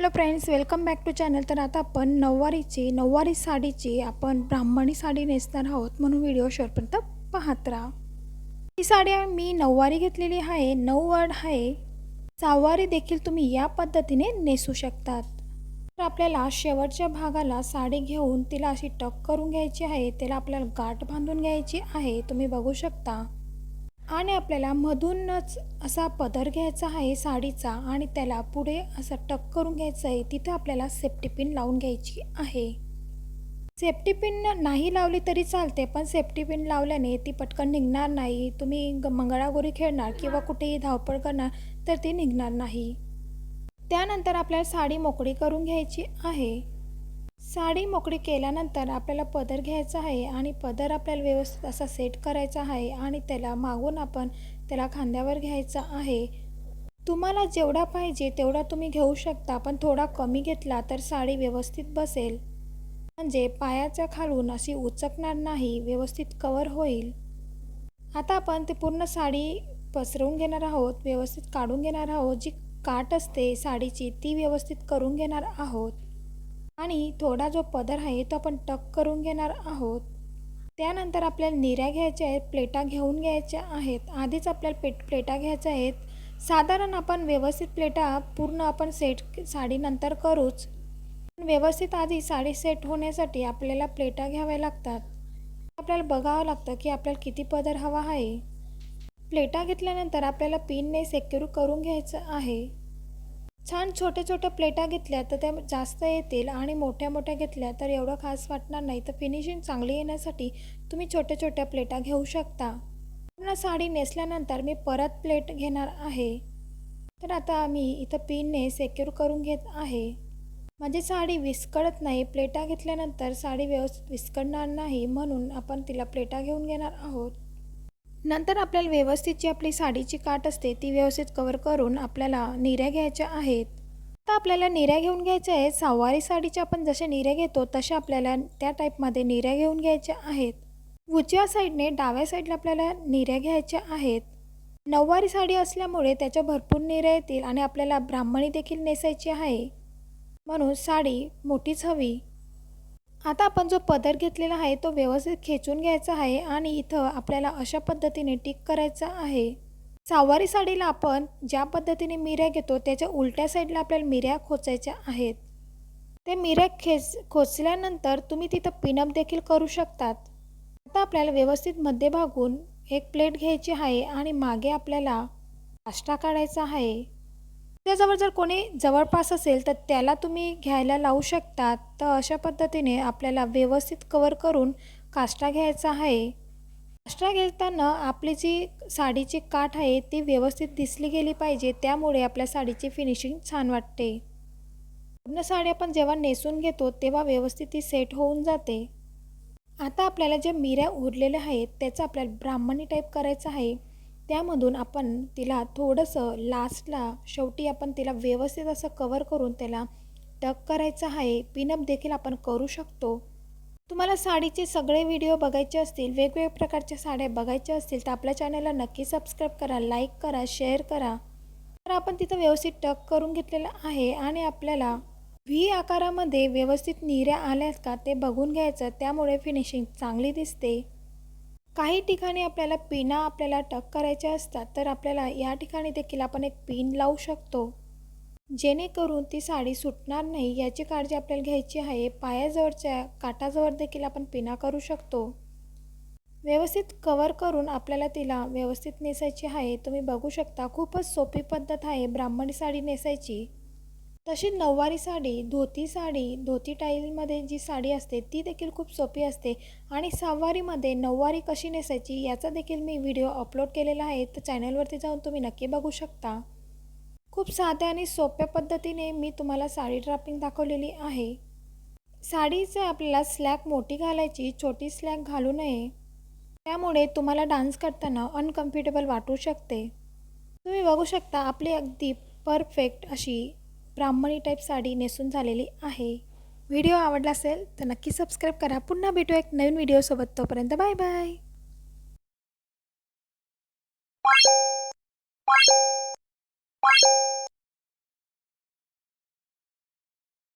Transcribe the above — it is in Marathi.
Hello friends welcome back to channel तर आता आपण नऊवारीची नऊवारी साडीची आपण ब्राह्मणी साडी नेसणार आहोत म्हणून व्हिडिओ शेवटपर्यंत पाहत राहा. ही साडी मी नऊवारी घेतलेली आहे. नऊवार आहे. सहावारी देखील तुम्ही या पद्धतीने नेसू शकतात. तर आपल्याला शेवटच्या भागाला साडी घेऊन तिला अशी टक करून घ्यायची आहे. त्याला आपल्याला गाठ बांधून घ्यायची आहे. तुम्ही बघू शकता. आणि आपल्याला मधूनच असा पदर घ्यायचा आहे साडीचा आणि त्याला पुढे असं टक करून घ्यायचं आहे तिथे आपल्याला सेफ्टी पिन लावून घ्यायची आहे. सेफ्टी पिन नाही लावली तरी चालते पण सेफ्टी पिन लावल्याने ती पटकन निघणार नाही. तुम्ही ग मंगळागोरी खेळणार किंवा कुठेही धावपळ करणार तर ती निघणार नाही. त्यानंतर आपल्याला साडी मोकळी करून घ्यायची आहे. साडी मोकळी केल्यानंतर आपल्याला पदर घ्यायचा आहे आणि पदर आपल्याला व्यवस्थित असा सेट करायचा आहे आणि त्याला मागून आपण त्याला खांद्यावर घ्यायचा आहे. तुम्हाला जेवढा पाहिजे तेवढा तुम्ही घेऊ शकता पण थोडा कमी घेतला तर साडी व्यवस्थित बसेल. म्हणजे पायाच्या खालून अशी उचकणार नाही व्यवस्थित कवर होईल. आता आपण ते पूर्ण साडी पसरवून घेणार आहोत व्यवस्थित काढून घेणार आहोत. जी काट असते साडीची ती व्यवस्थित करून घेणार आहोत. आणि थोडा जो पदर आहे तो आपण टक करून घेणार आहोत. त्यानंतर आपल्याला निऱ्या घ्यायच्या आहेत प्लेटा घेऊन घ्यायच्या आहेत. आधीच आपल्याला पेट प्लेटा घ्यायच्या आहेत. साधारण आपण व्यवस्थित प्लेटा पूर्ण आपण सेट साडीनंतर करूच. पण व्यवस्थित आधी साडी सेट होण्यासाठी आपल्याला प्लेटा घ्याव्या लागतात. आपल्याला बघावं लागतं की आपल्याला किती पदर हवा आहे. प्लेटा घेतल्यानंतर आपल्याला पिनने सेक्युर करून घ्यायचं आहे. छान छोट्या छोट्या प्लेटा घेतल्या तर त्या जास्त येतील आणि मोठ्या मोठ्या घेतल्या तर एवढं खास वाटणार नाही. तर फिनिशिंग चांगली येण्यासाठी तुम्ही छोट्या छोट्या प्लेटा घेऊ शकता. पूर्ण साडी नेसल्यानंतर मी परत प्लेट घेणार आहे. तर आता मी इथं पिनने सेक्युर करून घेत आहे. माझी साडी विस्कळत नाही. प्लेटा घेतल्यानंतर साडी व्यवस्थित विस्कळणार नाही म्हणून आपण तिला प्लेटा घेऊन घेणार आहोत. नंतर आपल्याला व्यवस्थित जी आपली साडीची काट असते ती व्यवस्थित कवर करून आपल्याला निऱ्या घ्यायच्या आहेत. आता आपल्याला निऱ्या घेऊन घ्यायच्या आहेत. सहावारी साडीच्या आपण जशा निऱ्या घेतो तशा आपल्याला त्या टाईपमध्ये निऱ्या घेऊन घ्यायच्या आहेत. उजव्या साईडने डाव्या साईडला आपल्याला निऱ्या घ्यायच्या आहेत. नऊवारी साडी असल्यामुळे त्याच्या भरपूर निऱ्या येतील आणि आपल्याला ब्राह्मणी देखील नेसायची आहे. म्हणून साडी मोठीच हवी. आता आपण जो पदर घेतलेला आहे तो व्यवस्थित खेचून घ्यायचा आहे आणि इथं आपल्याला अशा पद्धतीने टिक करायचा आहे. सहावारी साडीला आपण ज्या पद्धतीने मिऱ्या घेतो त्याच्या उलट्या साईडला आपल्याला मिऱ्या खोचायच्या आहेत. ते मिऱ्या खेच खोचल्यानंतर तुम्ही तिथं पिनअप देखील करू शकतात. आता आपल्याला व्यवस्थित मध्यभागून एक प्लेट घ्यायची आहे आणि मागे आपल्याला काष्टा काढायचा आहे. त्याजवळ जर कोणी जवळपास असेल तर त्याला तुम्ही घ्यायला लावू शकता. तर अशा पद्धतीने आपल्याला व्यवस्थित कवर करून काष्टा घ्यायचा आहे. काष्टा घेताना आपली जी साडीची काठ आहे ती व्यवस्थित दिसली गेली पाहिजे. त्यामुळे आपल्या साडीची फिनिशिंग छान वाटते. पूर्ण साडी आपण जेव्हा नेसून घेतो तेव्हा व्यवस्थित ती सेट होऊन जाते. आता आपल्याला ज्या मिऱ्या उरलेल्या आहेत त्याचं आपल्याला ब्राह्मणी टाईप करायचं आहे. त्यामधून आपण तिला थोडंसं लास्टला शेवटी आपण तिला व्यवस्थित असं कवर करून त्याला टक करायचं आहे. पिनअप देखील आपण करू शकतो. तुम्हाला साडीचे सगळे व्हिडिओ बघायचे असतील वेगवेगळ्या प्रकारच्या साड्या बघायच्या असतील तर आपल्या चॅनलला नक्की सबस्क्राईब करा लाईक करा शेअर करा. तर आपण तिथं व्यवस्थित टक करून घेतलेलं आहे आणि आपल्याला व्ही आकारामध्ये व्यवस्थित निऱ्या आल्यात का ते बघून घ्यायचं. त्यामुळे फिनिशिंग चांगली दिसते. काही ठिकाणी आपल्याला पिना आपल्याला टक करायच्या असतात तर आपल्याला या ठिकाणी देखील आपण एक पिन लावू शकतो. जेणेकरून ती साडी सुटणार नाही याची काळजी आपल्याला घ्यायची आहे. पायाजवळच्या काटाजवळ देखील आपण पिना करू शकतो. व्यवस्थित कवर करून आपल्याला तिला व्यवस्थित नेसायची आहे. तुम्ही बघू शकता खूपच सोपी पद्धत आहे ब्राह्मणी साडी नेसायची. तशी नऊवारी साडी धोती साडी धोती टाईलमध्ये जी साडी असते ती देखील खूप सोपी असते. आणि सहावारीमध्ये नऊवारी कशी नेसायची याचा देखील मी व्हिडिओ अपलोड केलेला आहे. तर चॅनलवरती जाऊन तुम्ही नक्की बघू शकता. खूप साध्या आणि सोप्या पद्धतीने मी तुम्हाला साडी ड्रापिंग दाखवलेली आहे. साडीचं आपल्याला स्लॅक मोठी घालायची छोटी स्लॅक घालू नये. त्यामुळे तुम्हाला डान्स करताना अनकम्फर्टेबल वाटू शकते. तुम्ही बघू शकता आपली अगदी परफेक्ट अशी ब्राह्मणी टाईप साडी नेसून झालेली आहे. व्हिडिओ आवडला असेल तर नक्की सबस्क्राईब करा. पुन्हा भेटू एक नवीन व्हिडिओसोबत तोपर्यंत बाय बाय